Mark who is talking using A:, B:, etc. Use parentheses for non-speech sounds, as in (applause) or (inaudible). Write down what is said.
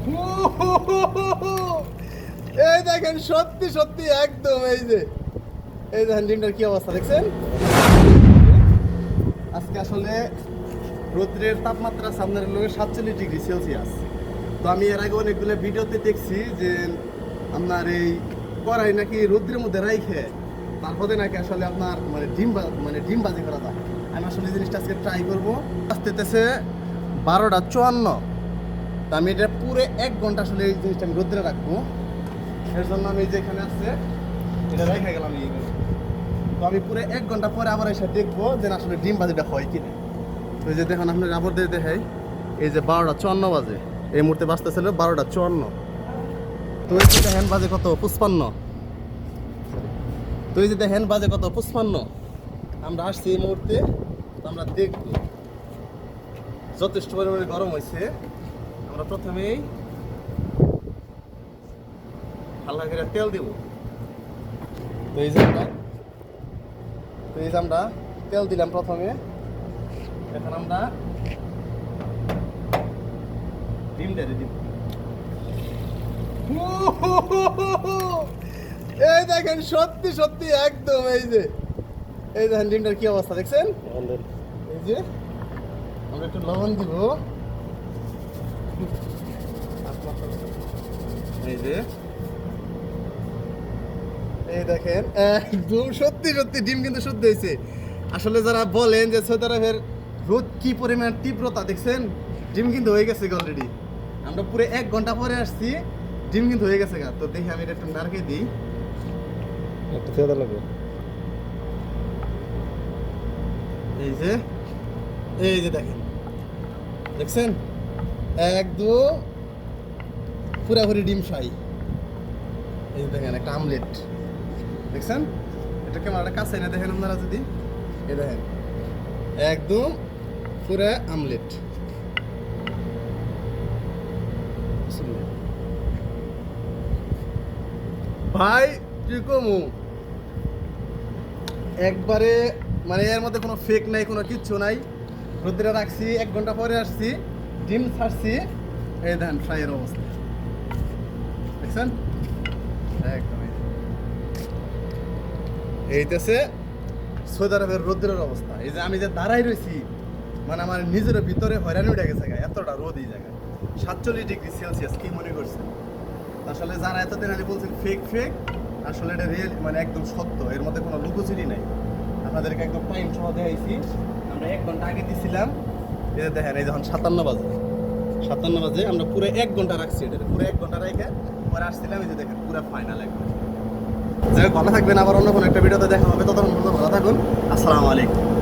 A: (laughs) এই দেখেন, সত্যি সত্যি, একদম, এই যে। এই দেখেন ডিমটার কি অবস্থা, দেখছেন? আজকে আসলে রৌদ্রের তাপমাত্রা সামনের লোক সাতচল্লিশ ডিগ্রি সেলসিয়াস। তো আমি এর আগে অনেকগুলো ভিডিওতে দেখছি যে আপনার এই কড়াই নাকি রৌদ্রের মধ্যে রাইখে তারপরে নাকি আসলে আপনার মানে ডিম মানে ডিম বাজি করা যায়। আমি আসলে এই জিনিসটা আজকে ট্রাই করব। আসতেছে বারোটা চুয়ান্ন। তা আমি এটা পুরো এক ঘণ্টা আসলে এই জিনিসটা আমি রোদ্রে রাখব। এর জন্য আমি যেখানে আছে, এটা রেখে গেলাম এই তো আমি পুরো এক ঘণ্টা পরে আবার এসে দেখব যে আসলে ডিম বাজিটা হয় কিনা। তো এই যে দেখুন, আপনার আবার দেখাই। এই যে বারোটা চুয়ান্ন বাজে। এই মুহূর্তে বাজতেছিল বারোটা চুয়ান্ন। তো এই যে দেখেন বাজে কত? পুষ্পান্ন তো এই যে দেখেন বাজে কত? পুষ্পান্ন আমরা আসছি এই মুহূর্তে, তো আমরা দেখব। যথেষ্ট পরিমাণে গরম হয়েছে আমরা প্রথমেই হালকা করে তেল দিব। তো এই যে আমরা তো এই যে আমরা তেল দিলাম প্রথমে। এখন আমরা ডিম ডেরে দিব। এই দেখেন সত্যি সত্যি একদম এই যে। এই দেখেন ডিমটার কি অবস্থা দেখছেন? এই যে আমরা একটু লবণ দিব এই যে এই দেখেন একদম সত্যি সত্যি ডিম কিন্তু শুদ্ধ হয়েছে। আসলে যারা বলেন যে সৌদি আরবের রোদ কি পরিমাণ তীব্রতা দেখছেন? ডিম কিন্তু হয়ে গেছে অলরেডি আমরা পুরো এক ঘণ্টা পরে আসছি ডিম কিন্তু হয়ে গেছে গা। তো দেখি আমি এটা একটু নারকে দিই।
B: একটু তেদা লাগবে
A: এই যে এই যে দেখেন। দেখছেন? একদম পুরাপুরি ডিম ফ্রাই। এই দেখেন একটা আমলেট। দেখছেন? এটা ক্যামেরাটা কাছে এনে দেখেন আপনারা যদি। এ দেখেন। একদম পুরা আমলেট। ভাই, কি কমু? একবারে মানে এর মধ্যে কোনো ফেক নাই, কোনো কিচ্ছু নাই। রোদ্রে রাখছি, এক ঘণ্টা পরে আসছি, ডিম ছাড়ছি। এই দেখেন ফ্রাইয়ের অবস্থা। দেখছেন? একদম। এই যে। এইটাছে সৌদি আরবের রোদ্রের অবস্থা। এই যে আমি যে দাঁড়াই রয়েছি মানে আমার নিজের ভিতরে হয়রানি উঠে গেছে এতটা রোদ এই জায়গায়। সাতচল্লিশ ডিগ্রি সেলসিয়াস, কি মনে করছেন? আসলে যারা এতদিন আগে বলছেন ফেক ফেক আসলে এটা রিয়েল মানে একদম সত্য। এর মধ্যে কোনো লুকোচুরি নাই। আপনাদেরকে একদম টাইম সহ দেখাইছি। আমরা এক ঘণ্টা আগে দিছিলাম। যে দেখেন, এই যখন সাতান্ন বাজে। সাতান্ন বাজে, আমরা পুরো এক ঘণ্টা রাখছি এটা পুরো এক ঘণ্টা রেখে পরে আসছিলাম, এই যে দেখেন, পুরো ফাইনাল একদম যাই ভালো থাকবেন, আবার অন্য কোনো একটা ভিডিওতে দেখা হবে। ততক্ষণ ভালো থাকুন। আসসালামু আলাইকুম।